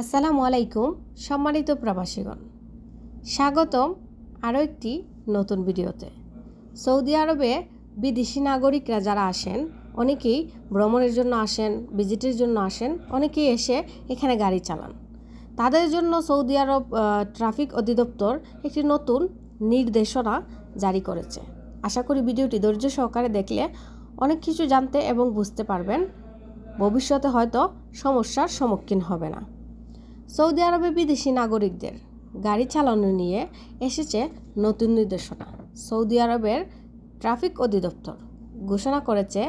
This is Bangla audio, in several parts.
আসসালামু আলাইকুম, সম্মানিত প্রবাসীগণ। স্বাগতম আরও একটি নতুন ভিডিওতে। সৌদি আরবে বিদেশি নাগরিকরা যারা আসেন, অনেকেই ভ্রমণের জন্য আসেন, ভিজিটের জন্য আসেন, অনেকেই এসে এখানে গাড়ি চালান। তাদের জন্য সৌদি আরব ট্রাফিক অধিদপ্তর একটি নতুন নির্দেশনা জারি করেছে। আশা করি ভিডিওটি ধৈর্য সহকারে দেখলে অনেক কিছু জানতে এবং বুঝতে পারবেন। ভবিষ্যতে হয়তো সমস্যার সম্মুখীন হবে না। সৌদি আরবে বিদেশি নাগরিকদের গাড়ি চালানো নিয়ে এসেছে নতুন নির্দেশনা। সৌদি আরবের ট্রাফিক অধিদপ্তর ঘোষণা করেছে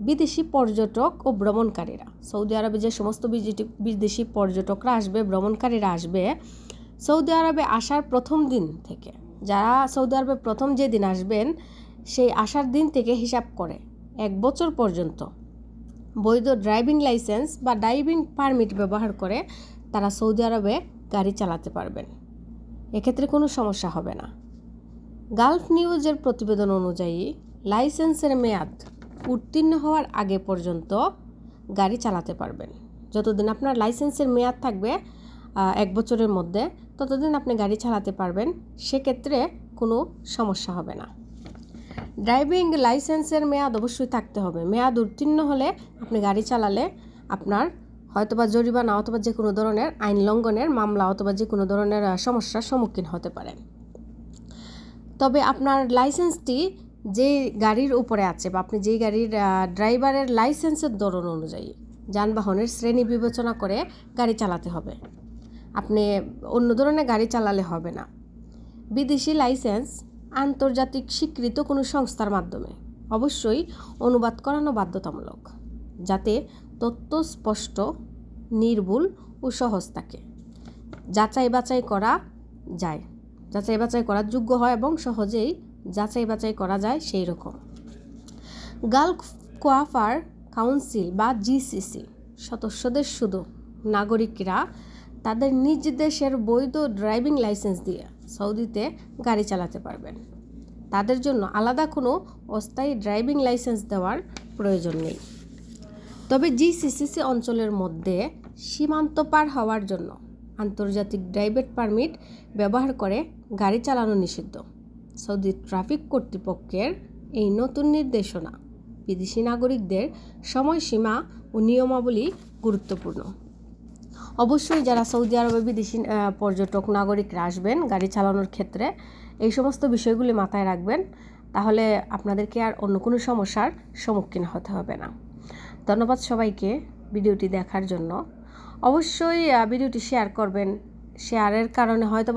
বিদেশি পর্যটক ও ভ্রমণকারীরা। সৌদি আরবে যে সমস্ত বিদেশি পর্যটকরা আসবে, ভ্রমণকারীরা আসবে, সৌদি আরবে আসার প্রথম দিন থেকে, যারা সৌদি আরবে প্রথম যে দিন আসবেন, সেই আসার দিন থেকে হিসাব করে এক বছর পর্যন্ত বৈধ ড্রাইভিং লাইসেন্স বা ড্রাইভিং পারমিট ব্যবহার করে তারা সৌদি আরবে গাড়ি চালাতে পারবেন। এক্ষেত্রে কোনো সমস্যা হবে না। গালফ নিউজের প্রতিবেদন অনুযায়ী, লাইসেন্সের মেয়াদ উত্তীর্ণ হওয়ার আগে পর্যন্ত গাড়ি চালাতে পারবেন। যতদিন আপনার লাইসেন্সের মেয়াদ থাকবে এক বছরের মধ্যে ততদিন আপনি গাড়ি চালাতে পারবেন, সেক্ষেত্রে কোনো সমস্যা হবে না। ড্রাইভিং লাইসেন্সের মেয়াদ অবশ্যই থাকতে হবে। মেয়াদ উত্তীর্ণ হলে আপনি গাড়ি চালালে আপনার হয়তোবা জরিমানা অথবা যে কোনো ধরনের আইন লঙ্ঘনের মামলা অথবা যে কোনো ধরনের সমস্যার সম্মুখীন হতে পারেন তবে আপনার লাইসেন্সটি যে গাড়ির উপরে আছে বা আপনি যেই গাড়ির ড্রাইভারের লাইসেন্সের ধরন অনুযায়ী যানবাহনের শ্রেণি বিবেচনা করে গাড়ি চালাতে হবে। আপনি অন্য ধরনের গাড়ি চালালে হবে না। বিদেশি লাইসেন্স আন্তর্জাতিক স্বীকৃত কোনো সংস্থার মাধ্যমে। অবশ্যই অনুবাদ করানো বাধ্যতামূলক। যাতে তথ্য স্পষ্ট নির্ভুল ও সহজ থাকে। যাচাই বাছাই করা যায়। যাচাই বাছাই করার যোগ্য হয় এবং সহজেই যাচাই বাছাই করা যায় সেই রকম। গালফ কোয়াফার কাউন্সিল বা জিসিসি সদস্যদের শুধু নাগরিকরা তাদের নিজ দেশের বৈধ ড্রাইভিং লাইসেন্স দিয়ে সৌদিতে গাড়ি চালাতে পারবেন। তাদের জন্য আলাদা কোনো অস্থায়ী ড্রাইভিং লাইসেন্স দেওয়ার প্রয়োজন নেই। তবে জিসিসিসি অঞ্চলের মধ্যে সীমান্ত পার হওয়ার জন্য আন্তর্জাতিক ড্রাইভের পারমিট ব্যবহার করে গাড়ি চালানো নিষিদ্ধ। সৌদি ট্রাফিক কর্তৃপক্ষের এই নতুন নির্দেশনা বিদেশি নাগরিকদের সময়সীমা ও নিয়মাবলী গুরুত্বপূর্ণ। অবশ্যই যারা সৌদি আরবে বিদেশি পর্যটক নাগরিকরা আসবেন গাড়ি চালানোর ক্ষেত্রে, এই সমস্ত বিষয়গুলি মাথায় রাখবেন। তাহলে আপনাদেরকে আর অন্য কোনো সমস্যার সম্মুখীন হতে হবে না। ধন্যবাদ সবাইকে ভিডিওটি দেখার জন্য। অবশ্যই ভিডিওটি শেয়ার করবেন। শেয়ারের কারণে হয়তো